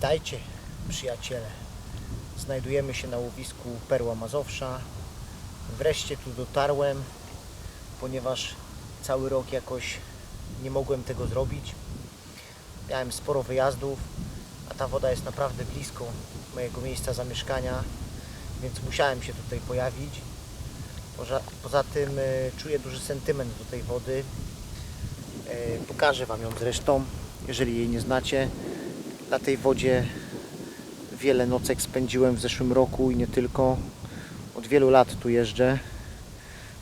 Witajcie, przyjaciele. Znajdujemy się na łowisku Perła Mazowsza. Wreszcie tu dotarłem, ponieważ cały rok jakoś nie mogłem tego zrobić. Miałem sporo wyjazdów, a ta woda jest naprawdę blisko mojego miejsca zamieszkania, więc musiałem się tutaj pojawić. Poza, poza tym e, czuję duży sentyment do tej wody. E, Pokażę Wam ją zresztą, jeżeli jej nie znacie. Na tej wodzie wiele nocek spędziłem w zeszłym roku i nie tylko. Od wielu lat tu jeżdżę.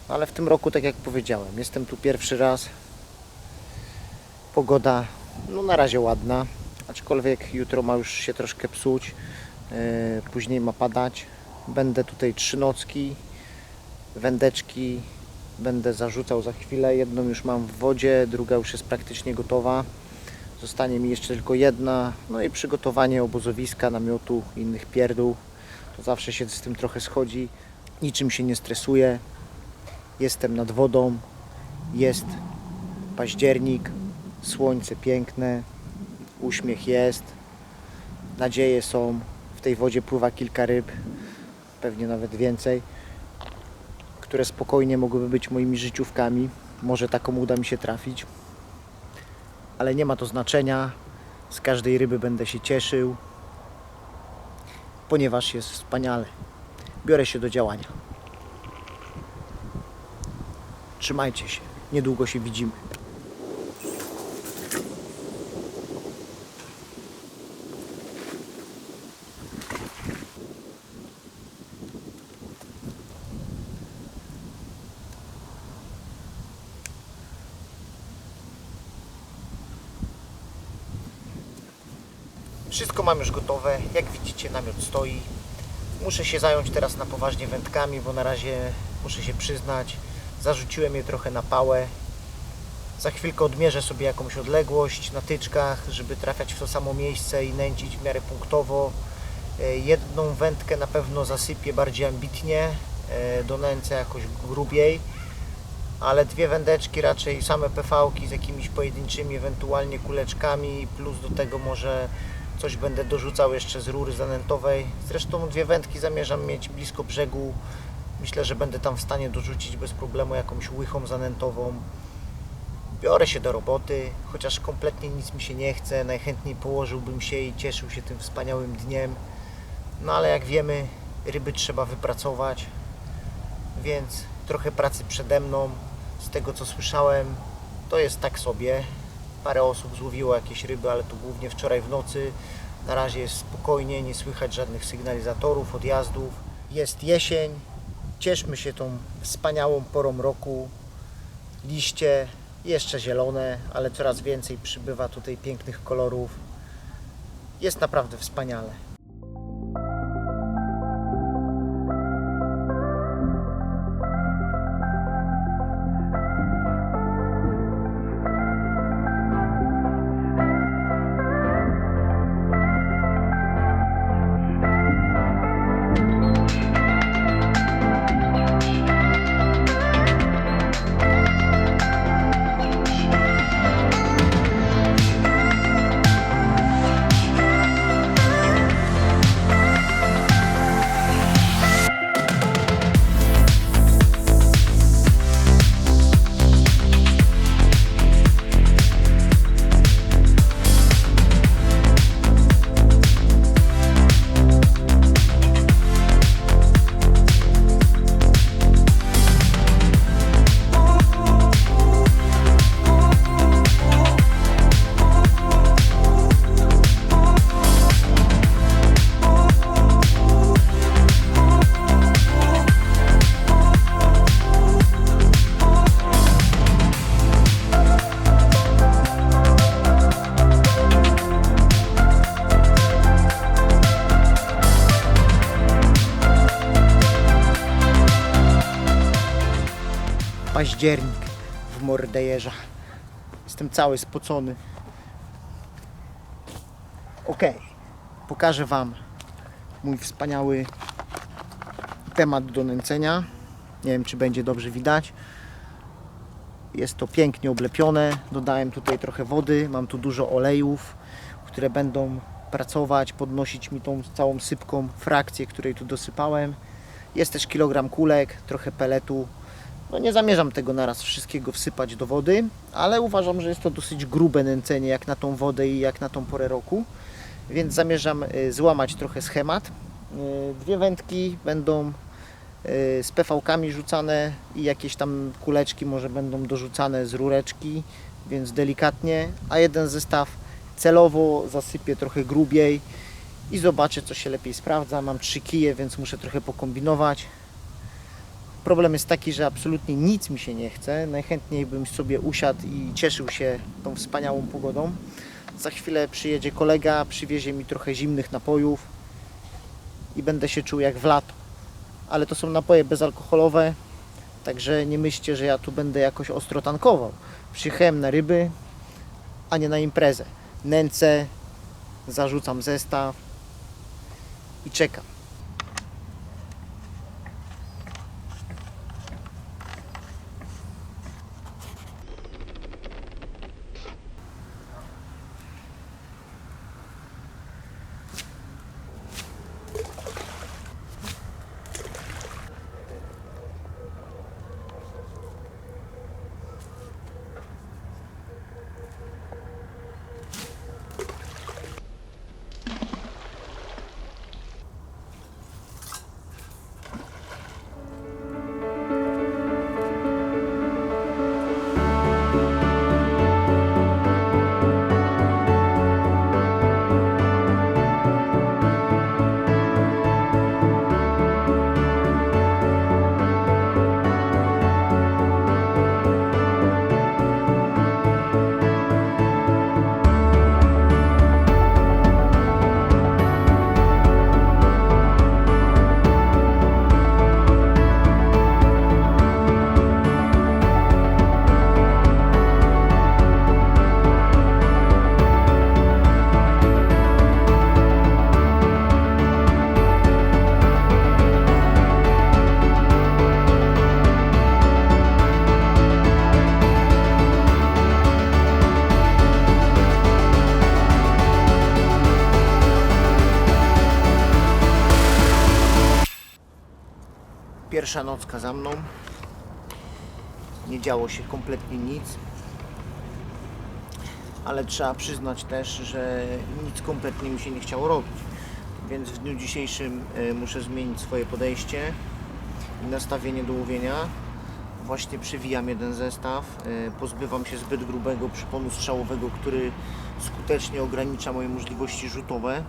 Ale w tym roku, tak jak powiedziałem, jestem tu pierwszy raz. Pogoda, no na razie ładna, aczkolwiek jutro ma już się troszkę psuć. e, Później ma padać. Będę tutaj trzy nocki. Wędeczki będę zarzucał za chwilę. Jedną już mam w wodzie, druga już jest praktycznie gotowa. Zostanie mi jeszcze tylko jedna. No i przygotowanie obozowiska, namiotu innych pierdół. To zawsze się z tym trochę schodzi. Niczym się nie stresuję. Jestem nad wodą. Jest październik. Słońce piękne. Uśmiech jest. Nadzieje są. W tej wodzie pływa kilka ryb. Pewnie nawet więcej. Które spokojnie mogłyby być moimi życiówkami. Może taką uda mi się trafić ale nie ma to znaczenia. Z każdej ryby będę się cieszył, ponieważ jest wspaniale. Biorę się do działania. Trzymajcie się, niedługo się widzimy. Wszystko mam już gotowe. Jak widzicie, namiot stoi. Muszę się zająć teraz na poważnie wędkami, bo na razie muszę się przyznać, zarzuciłem je trochę na pałę. Za chwilkę odmierzę sobie jakąś odległość na tyczkach, żeby trafiać w to samo miejsce i nęcić w miarę punktowo. E, Jedną wędkę na pewno zasypię bardziej ambitnie, e, donęcę jakoś grubiej, ale dwie wędeczki raczej same PV-ki z jakimiś pojedynczymi ewentualnie kuleczkami, plus do tego może Coś będę dorzucał jeszcze z rury zanętowej. Zresztą dwie wędki zamierzam mieć blisko brzegu. Myślę, że będę tam w stanie dorzucić bez problemu jakąś łychą zanętową. Biorę się do roboty, chociaż kompletnie nic mi się nie chce. Najchętniej położyłbym się i cieszył się tym wspaniałym dniem. No ale jak wiemy, ryby trzeba wypracować, więc trochę pracy przede mną. Z tego co słyszałem, to jest tak sobie. Parę osób złowiło jakieś ryby, ale to głównie wczoraj w nocy. Na razie jest spokojnie, nie słychać żadnych sygnalizatorów, odjazdów. Jest jesień, cieszmy się tą wspaniałą porą roku. Liście jeszcze zielone, ale coraz więcej przybywa tutaj pięknych kolorów. Jest naprawdę wspaniale. Październik w Mordejerza. Jestem cały spocony. Ok, pokażę Wam mój wspaniały temat do nęcenia. Nie wiem, czy będzie dobrze widać. Jest to pięknie oblepione. Dodałem tutaj trochę wody. Mam tu dużo olejów, które będą pracować, podnosić mi tą całą sypką frakcję, której tu dosypałem. Jest też kilogram kulek, trochę peletu. No nie zamierzam tego naraz wszystkiego wsypać do wody, ale uważam, że jest to dosyć grube nęcenie jak na tą wodę i jak na tą porę roku. Więc zamierzam y, złamać trochę schemat. Y, Dwie wędki będą y, z PV-kami rzucane i jakieś tam kuleczki może będą dorzucane z rureczki, więc delikatnie, a jeden zestaw celowo zasypię trochę grubiej i zobaczę co się lepiej sprawdza. Mam trzy kije, więc muszę trochę pokombinować. Problem jest taki, że absolutnie nic mi się nie chce. Najchętniej bym sobie usiadł i cieszył się tą wspaniałą pogodą. Za chwilę przyjedzie kolega, przywiezie mi trochę zimnych napojów i będę się czuł jak w lato. Ale to są napoje bezalkoholowe, także nie myślcie, że ja tu będę jakoś ostro tankował. Przyjechałem na ryby, a nie na imprezę. Nęcę, zarzucam zestaw i czekam. Pierwsza nocka za mną. Nie działo się kompletnie nic. Ale trzeba przyznać też, że nic kompletnie mi się nie chciało robić. Więc w dniu dzisiejszym e, muszę zmienić swoje podejście i nastawienie do łowienia. Właśnie przywijam jeden zestaw. e, Pozbywam się zbyt grubego przyponu strzałowego, który skutecznie ogranicza moje możliwości rzutowe.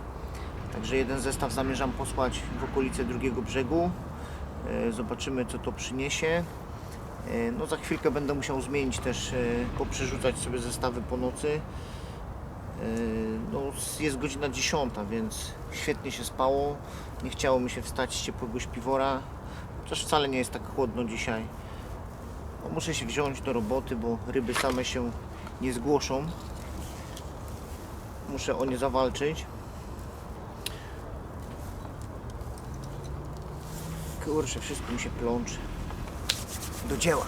Także jeden zestaw zamierzam posłać w okolice drugiego brzegu. E, Zobaczymy co to przyniesie. E, No za chwilkę będę musiał zmienić też, e, poprzerzucać sobie zestawy po nocy. No jest godzina 10, więc świetnie się spało. Nie chciało mi się wstać z ciepłego śpiwora. Chociaż wcale nie jest tak chłodno dzisiaj. No, muszę się wziąć do roboty, bo ryby same się nie zgłoszą. Muszę o nie zawalczyć. Kurczę, wszystko mi się plączy. Do dzieła.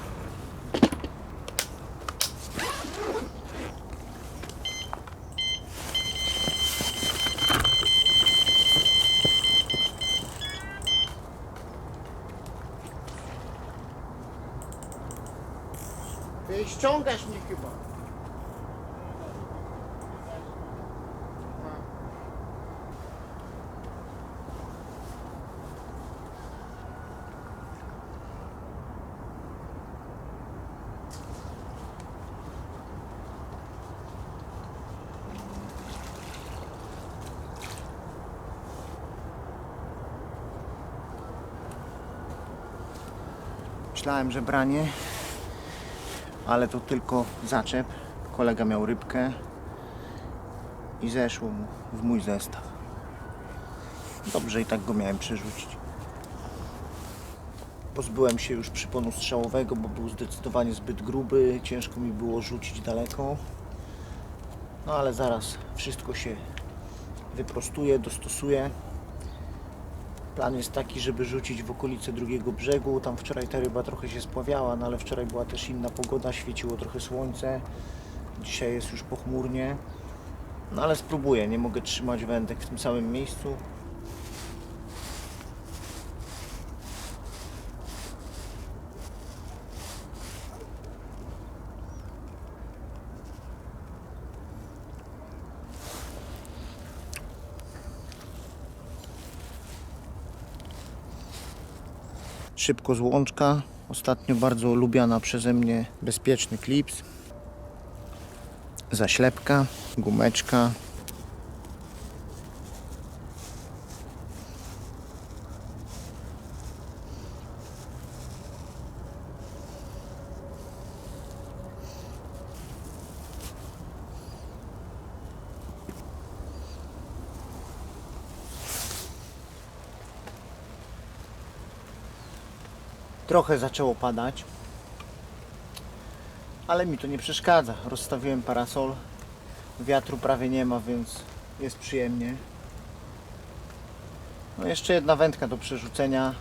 Ty ściągasz mnie chyba. Myślałem, że branie, ale to tylko zaczep. Kolega miał rybkę i zeszło mu w mój zestaw. Dobrze i tak go miałem przerzucić. Pozbyłem się już przyponu strzałowego, bo był zdecydowanie zbyt gruby. Ciężko mi było rzucić daleko. No ale zaraz wszystko się wyprostuje, dostosuje. Plan jest taki, żeby rzucić w okolice drugiego brzegu. Tam wczoraj ta ryba trochę się spławiała, no ale wczoraj była też inna pogoda, świeciło trochę słońce. Dzisiaj jest już pochmurnie. No ale spróbuję, nie mogę trzymać wędek w tym samym miejscu. Szybko z łączka. Ostatnio bardzo lubiana przeze mnie bezpieczny klips. Zaślepka, gumeczka. Trochę zaczęło padać, ale mi to nie przeszkadza. Rozstawiłem parasol, wiatru prawie nie ma, więc jest przyjemnie. No jeszcze jedna wędka do przerzucenia.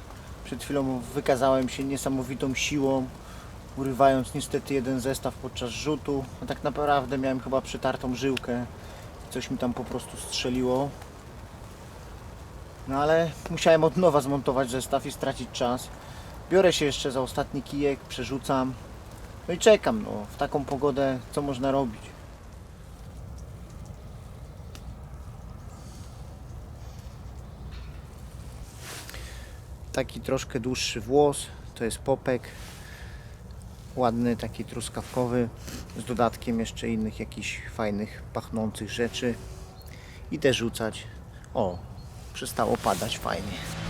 Przed chwilą wykazałem się niesamowitą siłą, urywając niestety jeden zestaw podczas rzutu. A tak naprawdę miałem chyba przytartą żyłkę. Coś mi tam po prostu strzeliło. No ale musiałem od nowa zmontować zestaw i stracić czas. Biorę się jeszcze za ostatni kijek, przerzucam. No i czekam, no. W taką pogodę co można robić? Taki troszkę dłuższy włos, to jest popek. Ładny, taki truskawkowy, z dodatkiem jeszcze innych jakichś fajnych, pachnących rzeczy. Idę rzucać. O, przestało padać fajnie.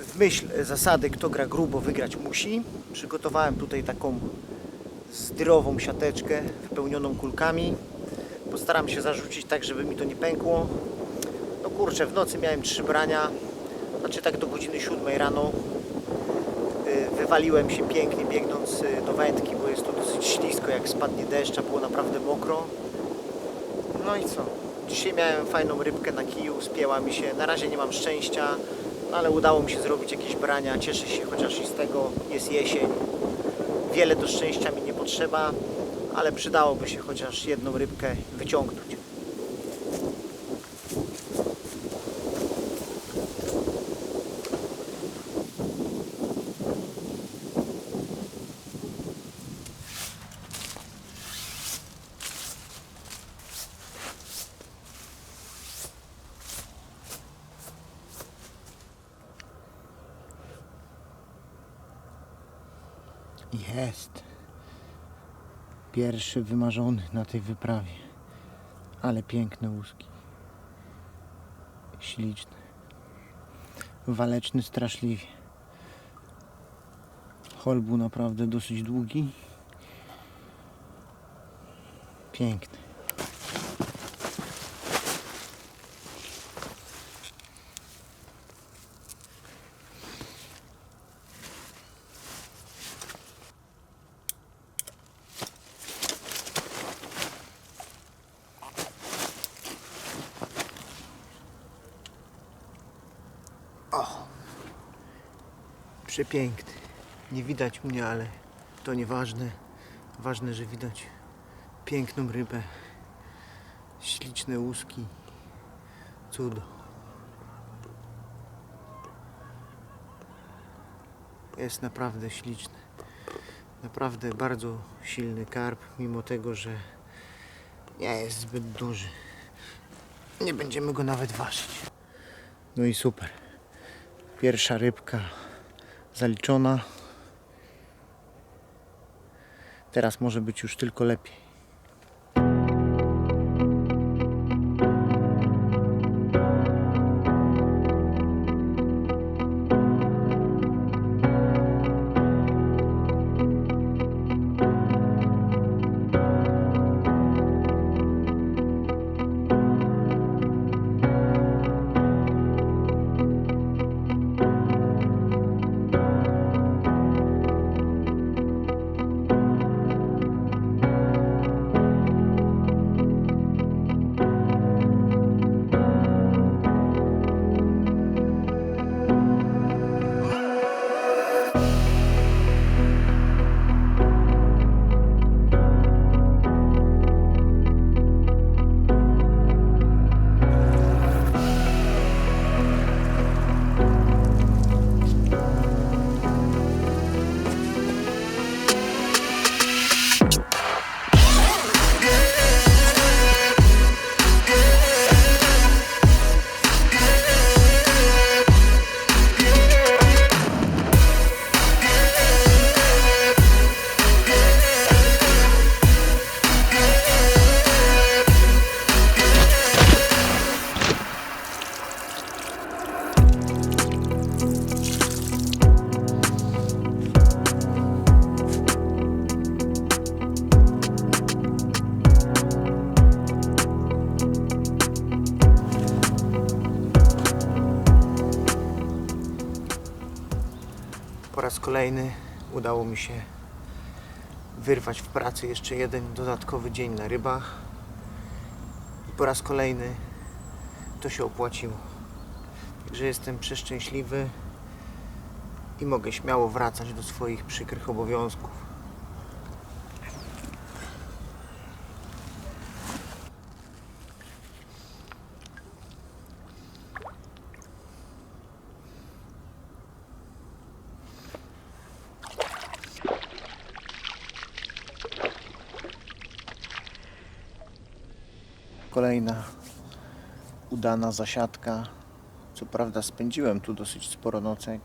W myśl zasady kto gra grubo wygrać musi przygotowałem tutaj taką zdrową siateczkę wypełnioną kulkami. Postaram się zarzucić tak żeby mi to nie pękło. No kurczę w nocy miałem trzy brania. Znaczy tak do godziny 7 rano Y, wywaliłem się pięknie biegnąc y, do wędki bo jest to dosyć ślisko jak spadnie deszcz a było naprawdę mokro. No i co? Dzisiaj miałem fajną rybkę na kiju spięła mi się. Na razie nie mam szczęścia no ale udało mi się zrobić jakieś brania. Cieszę się chociaż i z tego jest jesień. Wiele do szczęścia mi nie trzeba, ale przydałoby się chociaż jedną rybkę wyciągnąć. Jest. Pierwszy wymarzony na tej wyprawie. Ale piękne łuski. Śliczne. Waleczny straszliwie. Hol był naprawdę dosyć długi. Piękny. Przepiękny. Nie widać mnie, ale to nieważne. Ważne, że widać piękną rybę. Śliczne łuski. Cudo. Jest naprawdę śliczny. Naprawdę bardzo silny karp, mimo tego, że nie jest zbyt duży. Nie będziemy go nawet ważyć. No i super. Pierwsza rybka zaliczona. Teraz może być już tylko lepiej. Mi się wyrwać w pracy jeszcze jeden dodatkowy dzień na rybach. I po raz kolejny to się opłaciło. Także jestem przeszczęśliwy i mogę śmiało wracać do swoich przykrych obowiązków. Kolejna udana zasiadka. Co prawda spędziłem tu dosyć sporo nocek,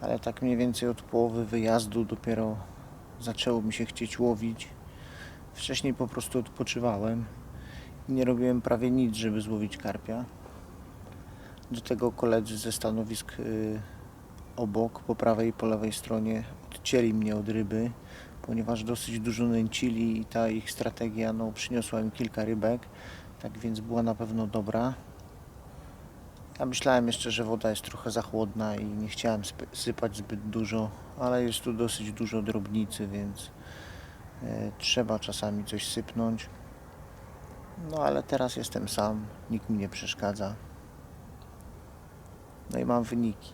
ale tak mniej więcej od połowy wyjazdu dopiero zaczęło mi się chcieć łowić. Wcześniej po prostu odpoczywałem i nie robiłem prawie nic, żeby złowić karpia. Do tego koledzy ze stanowisk y, obok, po prawej i po lewej stronie odcięli mnie od ryby, ponieważ dosyć dużo nęcili i ta ich strategia no, przyniosła im kilka rybek, tak więc była na pewno dobra. Ja myślałem jeszcze, że woda jest trochę za chłodna i nie chciałem sypać zbyt dużo, ale jest tu dosyć dużo drobnicy, więc e, trzeba czasami coś sypnąć. No ale teraz jestem sam, nikt mi nie przeszkadza. No i mam wyniki.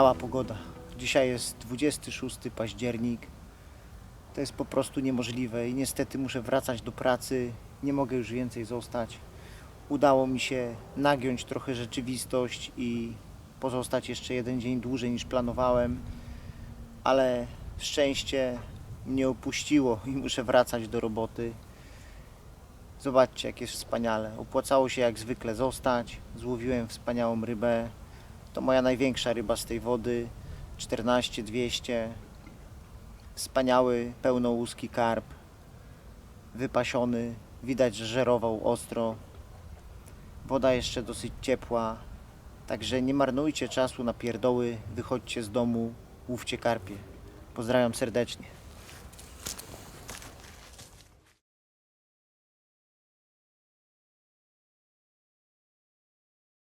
Wspaniała pogoda. Dzisiaj jest 26 październik. To jest po prostu niemożliwe i niestety muszę wracać do pracy. Nie mogę już więcej zostać. Udało mi się nagiąć trochę rzeczywistość i pozostać jeszcze jeden dzień dłużej niż planowałem, ale szczęście mnie opuściło i muszę wracać do roboty. Zobaczcie, jak jest wspaniale. Opłacało się jak zwykle zostać. Złowiłem wspaniałą rybę. To moja największa ryba z tej wody. 14200. Wspaniały, pełnołuski karp. Wypasiony. Widać, że żerował ostro. Woda jeszcze dosyć ciepła. Także nie marnujcie czasu na pierdoły. Wychodźcie z domu. Łówcie karpie. Pozdrawiam serdecznie.